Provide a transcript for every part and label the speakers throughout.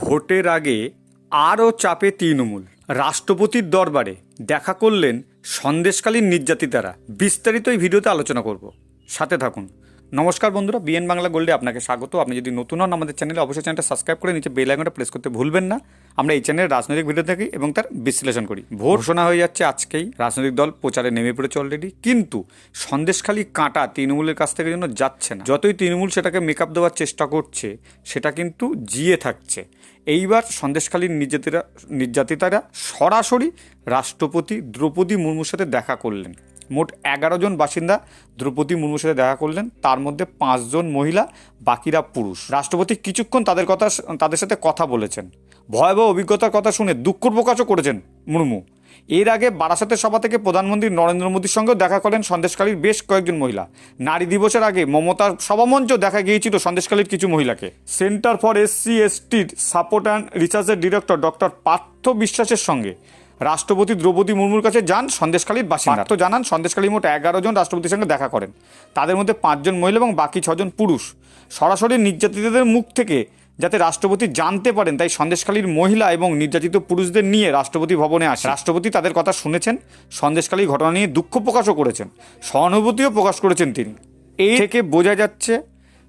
Speaker 1: ভোটের আগে আরও চাপে তৃণমূল। রাষ্ট্রপতির দরবারে দেখা করলেন সন্দেশকালীন নির্যাতিতারা। বিস্তারিত এই ভিডিওতে আলোচনা করব। সাথে থাকুন। নমস্কার বন্ধুরা, বিএন বাংলা গোল্ডে আপনাকে স্বাগত। আপনি যদি নতুন হন আমাদের চ্যানেলে, অবশ্যই চ্যানেলটা সাবস্ক্রাইব করে নিচে বেল আইকনটা প্রেস করতে ভুলবেন না। আমরা এই চ্যানেলে রাজনৈতিক ভিডিও দেখি এবং তার বিশ্লেষণ করি। ভোট ঘোষণা হয়ে যাচ্ছে আজকেই। রাজনৈতিক দল প্রচারে নেমে পড়েছে অলরেডি কিন্তু সন্দেশখালী কাঁটা তৃণমূলের কাছ থেকে যেন যাচ্ছে না। যতই তৃণমূল সেটাকে মেকআপ দেওয়ার চেষ্টা করছে, সেটা কিন্তু জিয়ে থাকছে। এইবার সন্দেশখালীর নির্যাতিরা নির্যাতিতারা সরাসরি রাষ্ট্রপতি দ্রৌপদী মুর্মুর সাথে দেখা করলেন। মোট এগারো জন বাসিন্দা দ্রৌপদী মুর্মুর সাথে দেখা করলেন। তার মধ্যে পাঁচজন মহিলা, বাকিরা পুরুষ। রাষ্ট্রপতি কিছুক্ষণ তাদের কথা তাদের সাথে কথা বলেছেন। ভয়াবহ অভিজ্ঞতার কথা শুনে দুঃখ প্রকাশও করেছেন মুর্মু। এর আগে বারাসাতের সভা থেকে প্রধানমন্ত্রী নরেন্দ্র মোদীর সঙ্গেও দেখা করেন সন্দেশকালীর বেশ কয়েকজন মহিলা। নারী দিবসের আগে মমতার সভামঞ্চ দেখা গিয়েছিল সন্দেশকালীর কিছু মহিলাকে। সেন্টার ফর এসসি এসটির সাপোর্ট অ্যান্ড রিসার্চের ডিরেক্টর ডক্টর পার্থ বিশ্বাসের সঙ্গে। রাষ্ট্রপতি দ্রৌপদী মুর্মুর কাছে যান সন্দেশখালীর বাসিন্দা। তো জানান সন্দেশখালী মোট এগারো জন রাষ্ট্রপতির সঙ্গে দেখা করেন। তাদের মধ্যে পাঁচজন মহিলা এবং বাকি ছজন পুরুষ। সরাসরি নির্যাতিতদের মুখ থেকে যাতে রাষ্ট্রপতি জানতে পারেন তাই সন্দেশখালীর মহিলা এবং নির্যাতিত পুরুষদের নিয়ে রাষ্ট্রপতি ভবনে আসে রাষ্ট্রপতি তাদের কথা শুনেছেন সন্দেশখালীর ঘটনা নিয়ে দুঃখ প্রকাশও করেছেন। সহানুভূতিও প্রকাশ করেছেন তিনি। এই থেকে বোঝা যাচ্ছে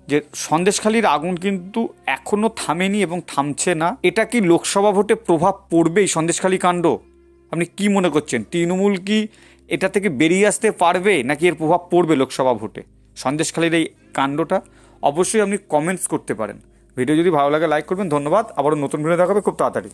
Speaker 1: যে সন্দেশখালীর আগুন কিন্তু এখনও থামেনি এবং থামছে না। এটা কি লোকসভা ভোটে প্রভাব পড়বে এই সন্দেশখালী কাণ্ড? আপনি কি মনে করছেন, তৃণমূল কি এটা থেকে বেরিয়ে আসতে পারবে নাকি এর প্রভাব পড়বে লোকসভা ভোটে? সন্দেশখালীর এই কাণ্ডটা অবশ্যই আপনি কমেন্টস করতে পারেন। ভিডিও যদি ভালো লাগে লাইক করবেন। ধন্যবাদ। আবারও নতুন ভিডিও দেখাবে খুব তাড়াতাড়ি।